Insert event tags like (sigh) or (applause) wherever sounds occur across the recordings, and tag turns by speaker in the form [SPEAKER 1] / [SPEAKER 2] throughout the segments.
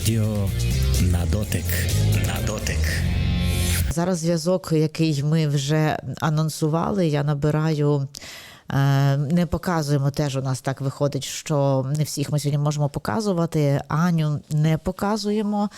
[SPEAKER 1] Радіо на дотик. На дотик.
[SPEAKER 2] Зараз зв'язок, який ми вже анонсували, я набираю. Е, Не показуємо теж. У нас так виходить, що не всіх ми сьогодні можемо показувати. Аню не показуємо,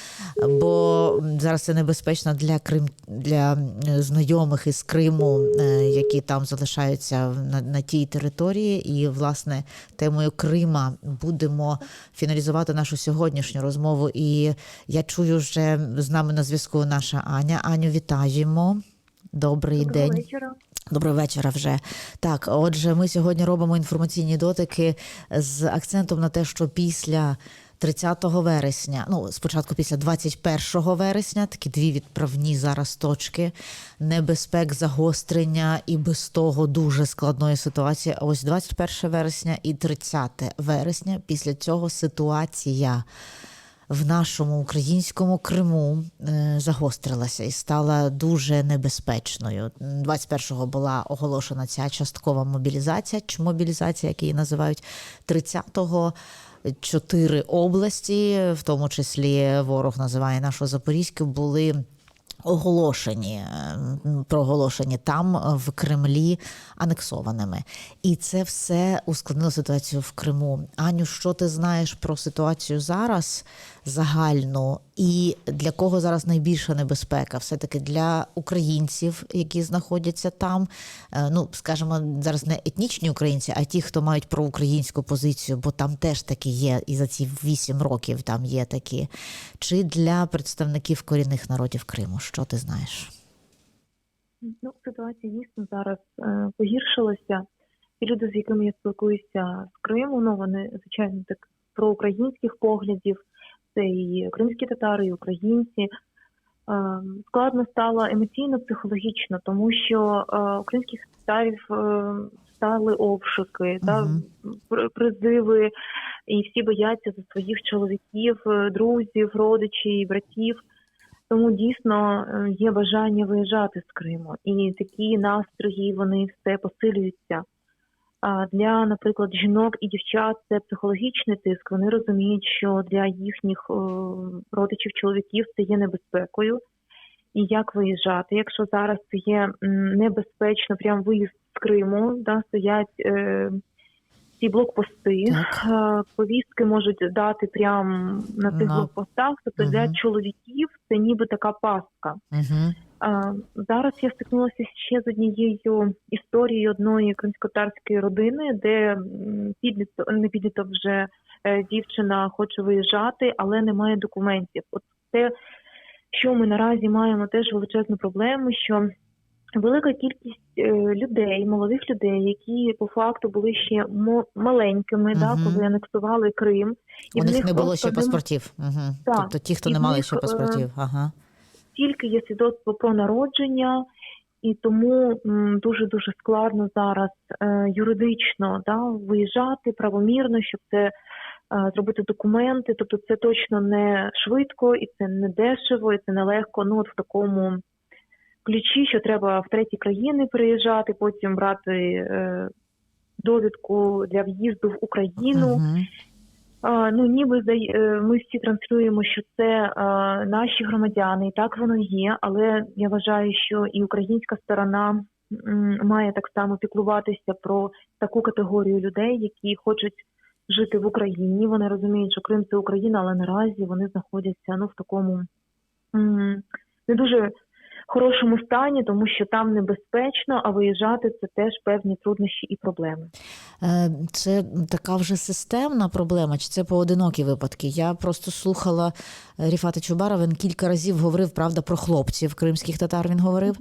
[SPEAKER 2] бо зараз це небезпечно для Крим для е, знайомих із Криму, е, які там залишаються на, на тій території. І власне темою Крима будемо фіналізувати нашу сьогоднішню розмову. І я чую, вже з нами на зв'язку наша Аня. Аню, вітаємо. Добрий
[SPEAKER 3] Доброго
[SPEAKER 2] день.
[SPEAKER 3] вечора.
[SPEAKER 2] Доброго вечора вже. Так, отже, ми сьогодні робимо інформаційні дотики з акцентом на те, що після 30 вересня, ну спочатку після 21 вересня, такі дві відправні зараз точки небезпек, загострення і без того дуже складної ситуації. А ось 21 вересня і 30 вересня. Після цього ситуація в нашому українському Криму е, загострилася і стала дуже небезпечною. 21-го була оголошена ця часткова мобілізація, чи мобілізація, як її називають, 30-го чотири області, в тому числі ворог називає нашу Запорізьку, були оголошені, е, проголошені там в Кремлі анексованими. І це все ускладнило ситуацію в Криму. Аню, що ти знаєш про ситуацію зараз загальну, і для кого зараз найбільша небезпека? Все таки для українців, які знаходяться там. Е, Ну скажімо, зараз не етнічні українці, а ті, хто мають проукраїнську позицію, бо там теж такі є, і за ці вісім років там є такі. Чи для представників корінних народів Криму? Що ти знаєш?
[SPEAKER 3] Ну, ситуація дійсно зараз е, погіршилася. І люди, з якими я спілкуюся з Криму, ну вони звичайно так про українських поглядів. Це і кримські татари, і українці. Е, складно стало емоційно-психологічно, тому що е, українських татарів е, стали обшуки, та призиви, і всі бояться за своїх чоловіків, друзів, родичів, братів. Тому дійсно є бажання виїжджати з Криму, і такі настрої вони все посилюються. Для, наприклад, жінок і дівчат це психологічний тиск. Вони розуміють, що для їхніх родичів, чоловіків це є небезпекою. І як виїжджати? Якщо зараз це є небезпечно, прям виїзд з Криму, да, стоять е, ці блокпости,
[SPEAKER 2] Так.
[SPEAKER 3] Повістки можуть дати прямо на цих
[SPEAKER 2] На-
[SPEAKER 3] блокпостах. Тобто для чоловіків це ніби така пастка.
[SPEAKER 2] Угу.
[SPEAKER 3] Зараз я стикнулася ще з однією історією одної кримськотарської родини, де м, підліток, не підліток вже е, дівчина хоче виїжджати, але немає документів. От це, що ми наразі маємо теж величезну проблему, що велика кількість е, людей, молодих людей, які по факту були ще маленькими, да, коли анексували Крим,
[SPEAKER 2] і
[SPEAKER 3] У
[SPEAKER 2] них не було ще паспортів. Угу.
[SPEAKER 3] Так.
[SPEAKER 2] Тобто ті, хто
[SPEAKER 3] І
[SPEAKER 2] не мали
[SPEAKER 3] них,
[SPEAKER 2] ще
[SPEAKER 3] е,
[SPEAKER 2] паспортів. Ага.
[SPEAKER 3] Тільки є свідоцтво про народження, і тому дуже дуже складно зараз е, юридично да, виїжджати правомірно, щоб це е, зробити документи. Тобто, це точно не швидко і це не дешево, і це не легко. Ну от в такому ключі, що треба в треті країни приїжджати, потім брати е, довідку для в'їзду в Україну.
[SPEAKER 2] Мгм.
[SPEAKER 3] Ну, ніби е, ми всі транслюємо, що це наші громадяни, і так воно є. Але я вважаю, що і українська сторона має так само піклуватися про таку категорію людей, які хочуть жити в Україні. Вони розуміють, що Крим це Україна, але наразі вони знаходяться ну в такому не дуже хорошому стані, тому що там небезпечно, а виїжджати це теж певні труднощі і проблеми.
[SPEAKER 2] Е, Це така вже системна проблема, чи це поодинокі випадки? Я просто слухала е, Ріфата Чубара, він кілька разів говорив, правда, про хлопців кримських татар він говорив,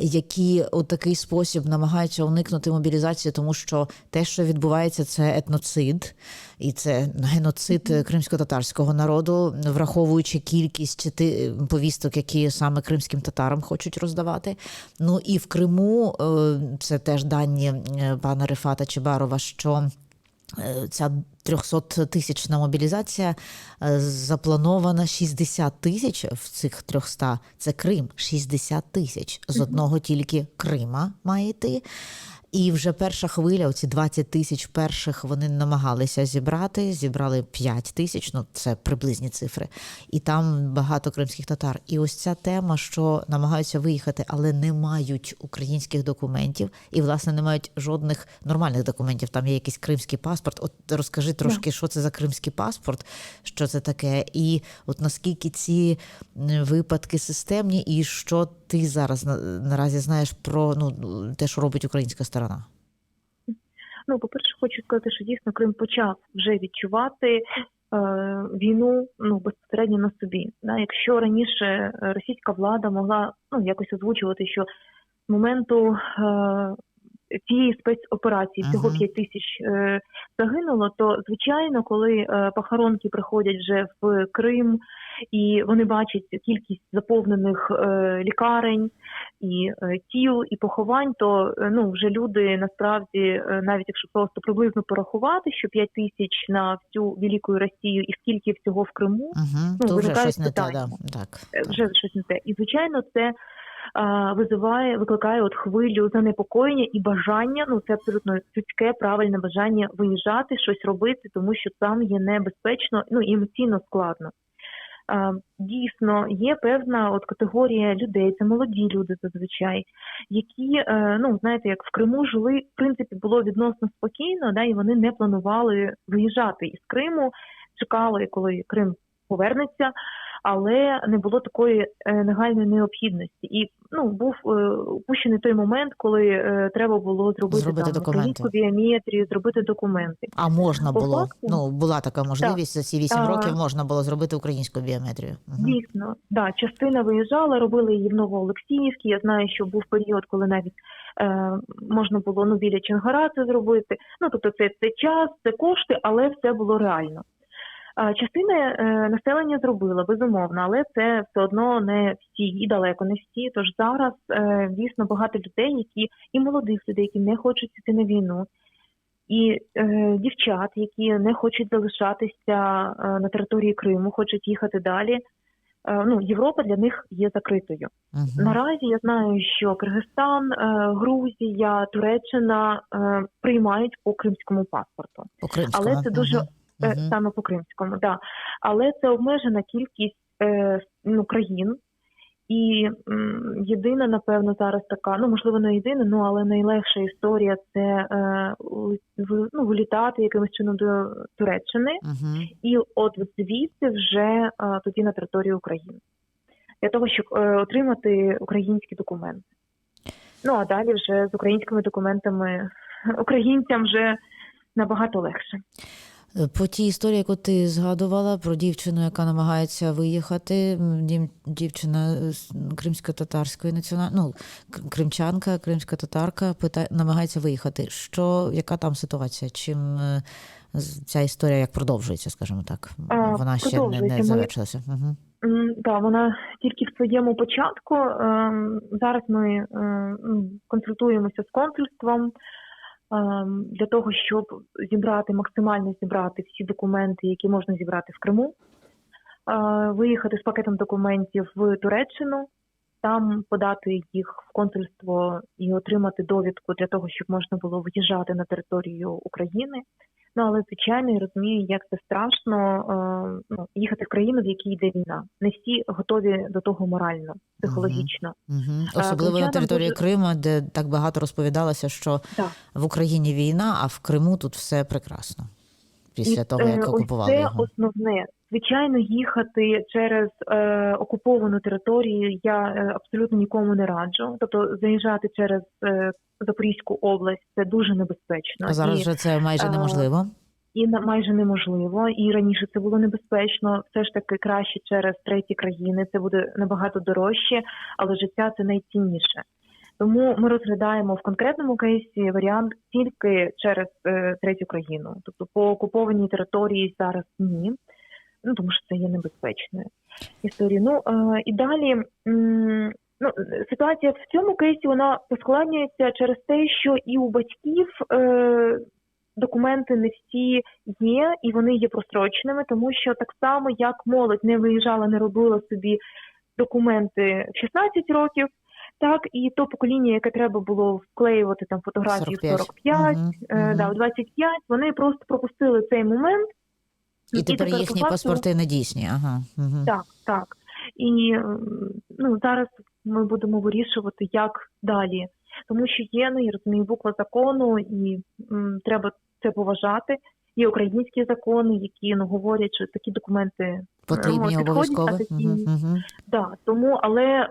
[SPEAKER 2] які у такий спосіб намагаються уникнути мобілізації, тому що те, що відбувається, це етноцид, і це геноцид кримсько-татарського народу, враховуючи кількість повісток, які саме кримським татарам хочуть роздавати. Ну і в Криму е, це теж дані е, пана Рифата Чебарова, що е, ця 300 тисячна мобілізація запланована 60 тисяч в цих 300. Це Крим, 60 тисяч з одного тільки Крима має йти. І вже перша хвиля, оці 20 тисяч перших, вони намагалися зібрати. Зібрали 5 тисяч, ну це приблизні цифри. І там багато кримських татар. І ось ця тема, що намагаються виїхати, але не мають українських документів, і власне не мають жодних нормальних документів. Там є якийсь кримський паспорт. От розкажи трошки, що це за кримський паспорт, що це таке, і от наскільки ці випадки системні, і що ти зараз на, наразі знаєш про ну те, що робить українська сторона?
[SPEAKER 3] Ну, по-перше, хочу сказати, що дійсно Крим почав вже відчувати е, війну ну безпосередньо на собі. Да, якщо раніше російська влада могла ну якось озвучувати, що моменту е, цієї спецоперації всього
[SPEAKER 2] Ага.
[SPEAKER 3] 5 тисяч е, загинуло, то звичайно, коли е, похоронки приходять вже в Крим і вони бачать кількість заповнених е, лікарень і е, тіл, і поховань, то е, ну вже люди насправді, е, навіть якщо просто приблизно порахувати, що 5 тисяч на всю велику Росію і скільки всього в Криму,
[SPEAKER 2] Угу.
[SPEAKER 3] Ну,
[SPEAKER 2] То вже щось не те, да. так. так.
[SPEAKER 3] вже щось не те. І звичайно, це визиває, викликає от хвилю занепокоєння і бажання. Ну це абсолютно людське, правильне бажання виїжджати, щось робити, тому що там є небезпечно, ну і емоційно складно. Дійсно, є певна от категорія людей, це молоді люди зазвичай, які е, ну знаєте, як в Криму жили, в принципі, було відносно спокійно, да, і вони не планували виїжджати із Криму, чекали, коли Крим повернеться, але не було такої е, негальної необхідності. І ну був е, упущений той момент, коли е, треба було зробити,
[SPEAKER 2] Зробити
[SPEAKER 3] там
[SPEAKER 2] документи.
[SPEAKER 3] біометрію, зробити документи.
[SPEAKER 2] А можна
[SPEAKER 3] По
[SPEAKER 2] було,
[SPEAKER 3] факту-
[SPEAKER 2] ну була така можливість за ці 8
[SPEAKER 3] А.
[SPEAKER 2] років можна було зробити українську біометрію. Угу.
[SPEAKER 3] Дійсно, да, частина виїжджала, робили її в Новоолексіївці. Я знаю, що був період, коли навіть е, можна було ну біля Чонгара це зробити. Ну тобто, це, це час, це кошти, але все було реально. Частина е, населення зробила безумовно, але це все одно не всі і далеко не всі. Тож зараз е, дійсно багато людей, які і молодих людей, які не хочуть йти на війну, і е, дівчат, які не хочуть залишатися на території Криму, хочуть їхати далі. Ну, Європа для них є закритою.
[SPEAKER 2] Угу.
[SPEAKER 3] Наразі я знаю, що Киргизстан, Грузія, Туреччина приймають по кримському паспорту.
[SPEAKER 2] По.
[SPEAKER 3] Але це дуже
[SPEAKER 2] Мгм.
[SPEAKER 3] Е,
[SPEAKER 2] Мгм.
[SPEAKER 3] саме по кримському, да. Але це обмежена кількість е, ну, країн. І м, єдина, напевно, зараз така, ну можливо, не єдина, ну але найлегша історія це е, в- ну, вилітати якимось чином до Туреччини,
[SPEAKER 2] Мгм.
[SPEAKER 3] і от звідси вже е, тоді на територію України для того, щоб е, отримати українські документи. Ну а далі вже з українськими документами (laughs) українцям вже набагато легше.
[SPEAKER 2] По тій історії, яку ти згадувала про дівчину, яка намагається виїхати, дівчина з кримсько-татарської національної, ну, кримчанка, кримська татарка, питає, намагається виїхати. Що, яка там ситуація? Чим е, ця історія як продовжується, скажімо так? Вона ще не, не завершилася. Угу.
[SPEAKER 3] Так, вона тільки в своєму початку. Ем, Зараз ми е, консультуємося з консульством ем, для того, щоб зібрати максимально зібрати всі документи, які можна зібрати в Криму, Е, виїхати з пакетом документів в Туреччину, там подати їх в консульство і отримати довідку для того, щоб можна було виїжджати на територію України. Ну але звичайно я розумію, як це страшно е, ну, їхати в країну, в якій йде війна. Не всі готові до того морально, психологічно.
[SPEAKER 2] Угу. Особливо на території
[SPEAKER 3] дуже-
[SPEAKER 2] Криму, де так багато розповідалося, що
[SPEAKER 3] Так.
[SPEAKER 2] в Україні війна, а в Криму тут все прекрасно. Після того,
[SPEAKER 3] е,
[SPEAKER 2] як окупували
[SPEAKER 3] це
[SPEAKER 2] його.
[SPEAKER 3] основне. Звичайно, їхати через е, окуповану територію я е, абсолютно нікому не раджу. Тобто заїжджати через е, Запорізьку область це дуже небезпечно.
[SPEAKER 2] А зараз
[SPEAKER 3] І-
[SPEAKER 2] вже це майже
[SPEAKER 3] е,
[SPEAKER 2] неможливо.
[SPEAKER 3] і на майже неможливо. І раніше це було небезпечно. Все ж таки краще через треті країни. Це буде набагато дорожче, але життя це найцінніше. Тому ми розглядаємо в конкретному кейсі варіант тільки через е, третю країну, тобто по окупованій території зараз ні. Ну тому що це є небезпечною історією. Ну е, і далі. м, Ну, ситуація в цьому кейсі вона поскладнюється через те, що і у батьків е, документи не всі є, і вони є простроченими, тому що так само як молодь не виїжджала, не робила собі документи в 16 років, Так, і то покоління, яке треба було вклеювати там фотографії в
[SPEAKER 2] 45.
[SPEAKER 3] 45,
[SPEAKER 2] Мгм,
[SPEAKER 3] е,
[SPEAKER 2] мгм.
[SPEAKER 3] да, в 25, вони просто пропустили цей момент.
[SPEAKER 2] І тепер їхні паспорти не дійсні. Ага. Угу.
[SPEAKER 3] Так, так. І ну, зараз ми будемо вирішувати, як далі. Тому що є, ну, я розумію, буква закону, і м, треба це поважати. Є українські закони, які ну, говорять, що такі документи
[SPEAKER 2] Потрібні
[SPEAKER 3] ну,
[SPEAKER 2] обов'язково. Угу. Угу.
[SPEAKER 3] Да, тому, але е,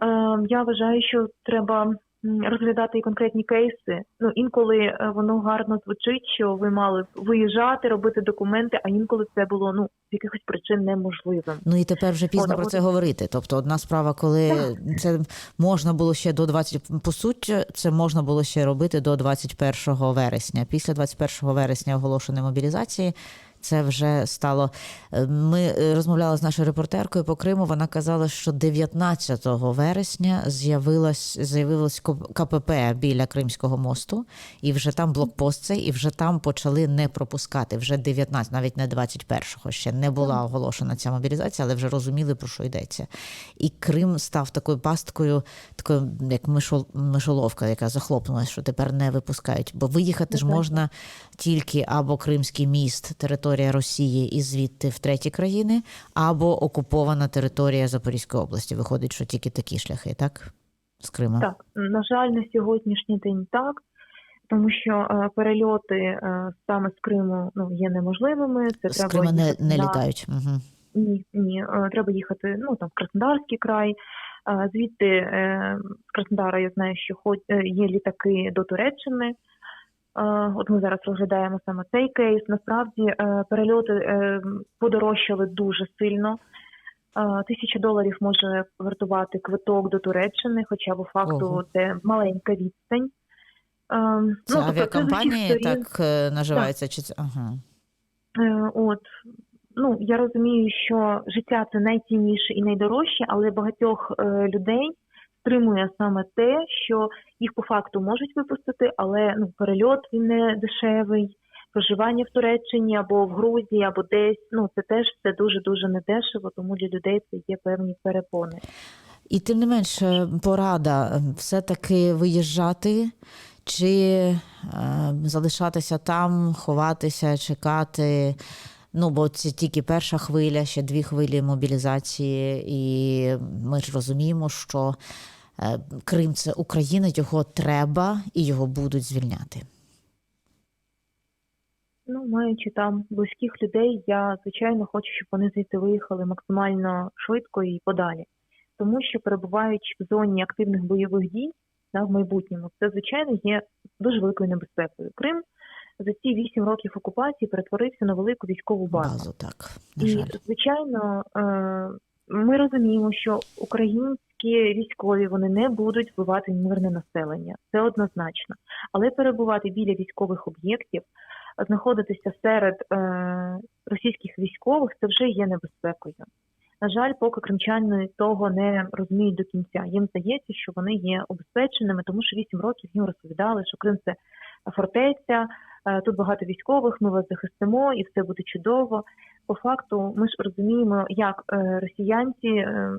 [SPEAKER 3] я вважаю, що треба розглядати і конкретні кейси. Ну інколи е, воно гарно звучить, що ви мали виїжджати, робити документи, а інколи це було ну з якихось причин неможливим.
[SPEAKER 2] Ну і тепер вже пізно
[SPEAKER 3] От,
[SPEAKER 2] про
[SPEAKER 3] от.
[SPEAKER 2] це говорити. Тобто, одна справа, коли це можна було ще до 20, по суті, це можна було ще робити до 21 вересня. Після 21 вересня оголошеної мобілізації. Це вже стало. е, Ми е, розмовляли з нашою репортеркою по Криму. Вона казала, що 19 вересня з'явилось з'явилось КПП біля Кримського мосту, і вже там блокпост цей, і вже там почали не пропускати. Вже 19, навіть не 21-го ще не була оголошена ця мобілізація, але вже розуміли про що йдеться. І Крим став такою пасткою, такою як мишол, мишоловка, яка захлопнулася, що тепер не випускають. Бо виїхати ж
[SPEAKER 3] Ну,
[SPEAKER 2] можна тільки або Кримський міст, територія Росії і звідти в треті країни, або окупована територія Запорізької області. Виходить, що тільки такі шляхи, так? З Крима.
[SPEAKER 3] Так, на жаль, на сьогоднішній день так, тому що е, перельоти е, саме з Криму ну є неможливими. Це
[SPEAKER 2] З
[SPEAKER 3] треба
[SPEAKER 2] Крима не, не літають. Угу.
[SPEAKER 3] Ні, ні, е, треба їхати ну там в Краснодарський край. Е, Звідти е, з Краснодара я знаю, що е, є літаки до Туреччини. От ми зараз розглядаємо саме цей кейс. Насправді е, перельоти е, подорожчали дуже сильно. Е, Тисяча доларів може вартувати квиток до Туреччини, хоча по факту
[SPEAKER 2] Ого.
[SPEAKER 3] це маленька відстань.
[SPEAKER 2] Це
[SPEAKER 3] ну, тобто,
[SPEAKER 2] авіакомпанії
[SPEAKER 3] сторін-
[SPEAKER 2] так е, наживається? Чи це? Ага.
[SPEAKER 3] От ну я розумію, що життя це найцінніше і найдорожче, але багатьох людей стримує саме те, що їх по факту можуть випустити, але ну перельот він не дешевий. Проживання в Туреччині або в Грузії, або десь ну це теж все дуже дуже недешево, тому для людей це є певні перепони.
[SPEAKER 2] І тим не менше, порада е, все-таки виїжджати чи е, залишатися там, ховатися, чекати. Ну, бо це тільки перша хвиля, ще дві хвилі мобілізації, і ми ж розуміємо, що е, Крим це Україна, його треба і його будуть звільняти.
[SPEAKER 3] Ну, маючи там близьких людей, я звичайно хочу, щоб вони звідти виїхали максимально швидко і подалі, тому що перебуваючи в зоні активних бойових дій да, в майбутньому, це звичайно є дуже великою небезпекою. Крим за ці вісім років окупації перетворився на велику військову базу.
[SPEAKER 2] Базу, так, на
[SPEAKER 3] І звичайно, е, ми розуміємо, що українські військові вони не будуть вбивати мирне населення. Це однозначно. Але перебувати біля військових об'єктів, знаходитися серед е, російських військових, це вже є небезпекою. На жаль, поки кримчани того не розуміють до кінця. Їм здається, що вони є обезпеченими, тому що вісім років їм розповідали, що Крим це фортеця, е, тут багато військових, ми вас захистимо і все буде чудово. По факту, ми ж розуміємо, як е, росіянці е,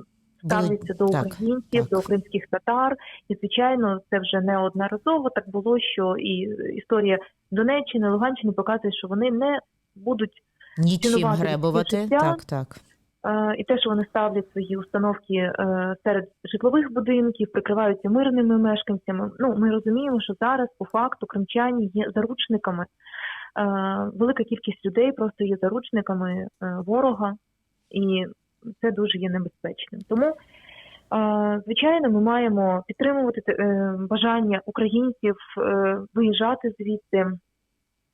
[SPEAKER 3] ставляться до українців, до кримських татар. І звичайно, це вже неодноразово так було, що і історія Донеччини, Луганщини показує, що вони не будуть
[SPEAKER 2] Нічим гребувати.
[SPEAKER 3] життя.
[SPEAKER 2] Так, так.
[SPEAKER 3] Е, і те, що вони ставлять свої установки е, серед житлових будинків, прикриваються мирними мешканцями. Ну ми розуміємо, що зараз по факту кримчані є заручниками. Е, Велика кількість людей просто є заручниками ворога, і це дуже є небезпечним. Тому, звичайно, ми маємо підтримувати е, бажання українців е, виїжджати звідти.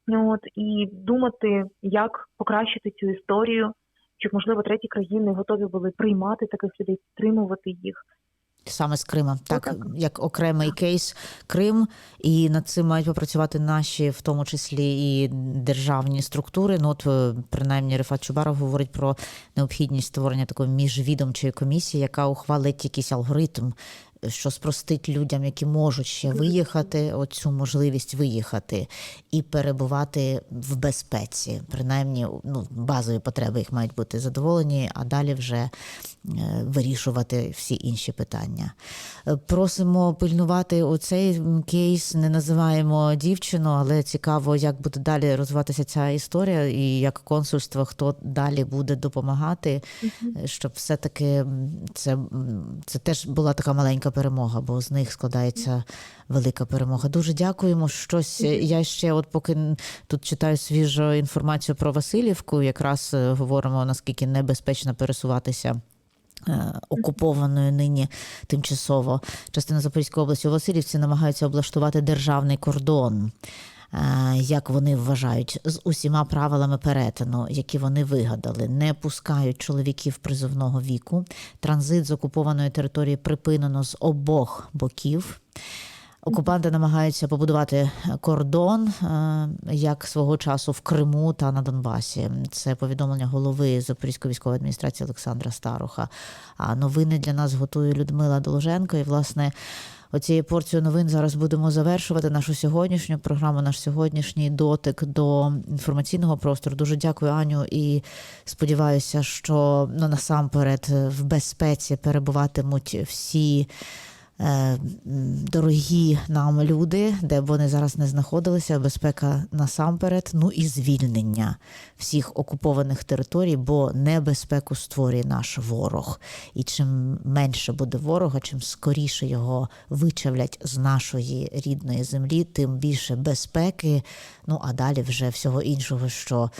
[SPEAKER 3] От і думати, як покращити цю історію, щоб можливо треті країни готові були приймати таких людей, підтримувати їх.
[SPEAKER 2] Саме з Крима, так,
[SPEAKER 3] так.
[SPEAKER 2] як окремий кейс Крим, і над цим мають попрацювати наші, в тому числі і державні структури. Ну от е, принаймні Рифат Чубаров говорить про необхідність створення такої міжвідомчої комісії, яка ухвалить якийсь алгоритм що спростить людям, які можуть ще виїхати, оцю можливість виїхати і перебувати в безпеці. Принаймні, ну, базові потреби їх мають бути задоволені, а далі вже е, вирішувати всі інші питання. Е, Просимо пильнувати оцей кейс, не називаємо дівчину, але цікаво, як буде далі розвиватися ця історія, і як консульство, хто далі буде допомагати, е, щоб все-таки це, це теж була така маленька перемога, бо з них складається велика перемога. Дуже дякуємо. Щось е, я ще, от поки тут читаю свіжу інформацію про Васильівку, якраз е, говоримо наскільки небезпечно пересуватися. е, Окупованою нині тимчасово частина Запорізької області у Васильівці намагаються облаштувати державний кордон, як вони вважають, з усіма правилами перетину, які вони вигадали. Не пускають чоловіків призовного віку. Транзит з окупованої території припинено з обох боків. Окупанти намагаються побудувати кордон, е, як свого часу в Криму та на Донбасі. Це повідомлення голови Запорізької військової адміністрації Олександра Старуха. А новини для нас готує Людмила Доложенко. І, власне, оцією порцією новин зараз будемо завершувати нашу сьогоднішню програму, наш сьогоднішній дотик до інформаційного простору. Дуже дякую, Аню, і сподіваюся, що ну, насамперед в безпеці перебуватимуть всі дорогі нам люди, де б вони зараз не знаходилися, безпека насамперед, ну і звільнення всіх окупованих територій, бо небезпеку створює наш ворог. І чим менше буде ворога, чим скоріше його вичавлять з нашої рідної землі, тим більше безпеки. Ну а далі вже всього іншого, що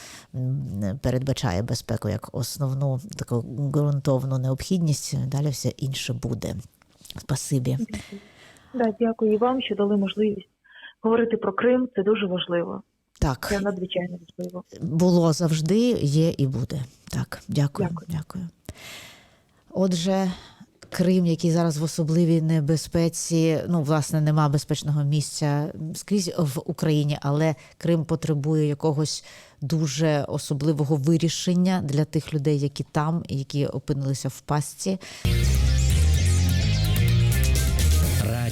[SPEAKER 2] передбачає безпеку як основну таку ґрунтовну необхідність. Далі все інше буде. Спасибі.
[SPEAKER 3] Да, дякую і вам, що дали можливість говорити про Крим. Це дуже важливо.
[SPEAKER 2] Так,
[SPEAKER 3] Це надзвичайно важливо.
[SPEAKER 2] було завжди, є і буде. Так, дякую.
[SPEAKER 3] Дякую.
[SPEAKER 2] Дякую. Отже, Крим, який зараз в особливій небезпеці, ну, власне, нема безпечного місця скрізь в Україні, але Крим потребує якогось дуже особливого вирішення для тих людей, які там, і які опинилися в пастці.